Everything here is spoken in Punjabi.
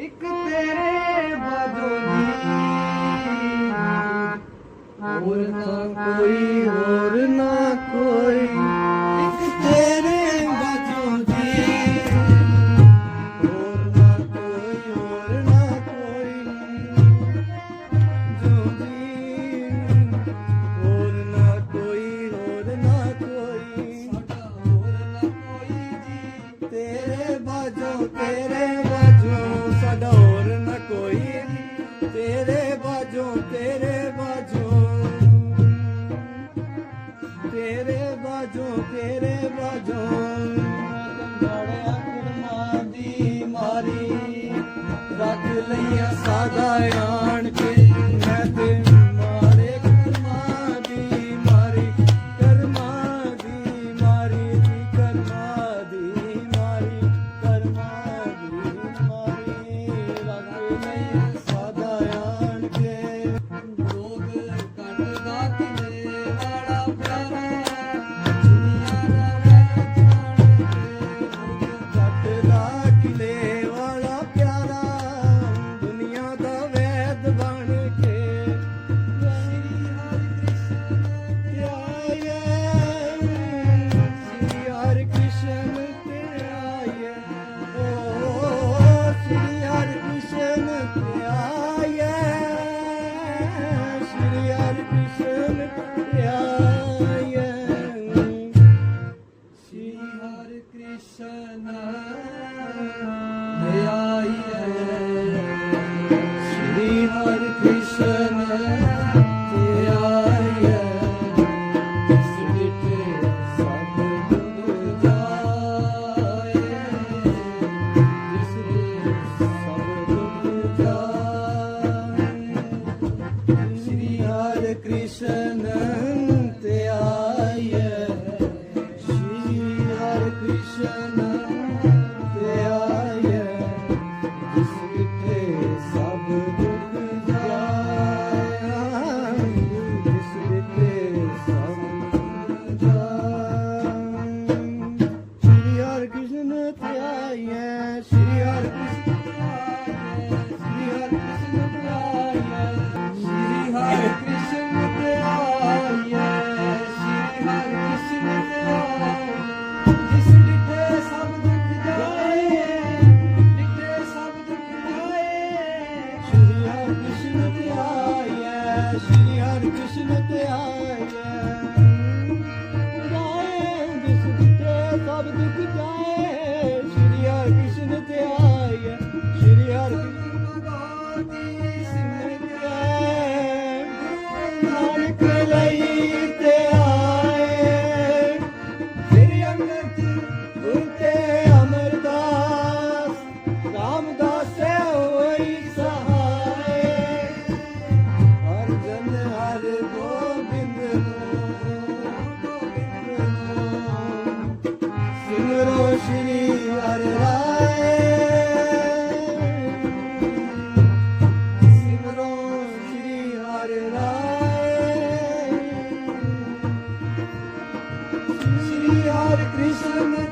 ਇੱਕ ਤੇਰੇ ਹੋਰ ਤਾਂ ਕੋਈ ਹੋਰ ਤੇਰੇ ਬਾਝੋਂ ਤੇਰੇ ਬਾਝੋਂ ਤੇਰੇ ਬਾਝੋਂ ਤੇਰੇ ਬਾਝੋਂ ਕੰਗੜਿਆ ਦੀ ਮਾਰੀ, ਰੱਖ ਲਈਆ ਸਾਦਾ ਆਂ ਹਰਿ ਹਰਿ ਕ੍ਰਿਸ਼ਨ ਧਿਆਏ Krishna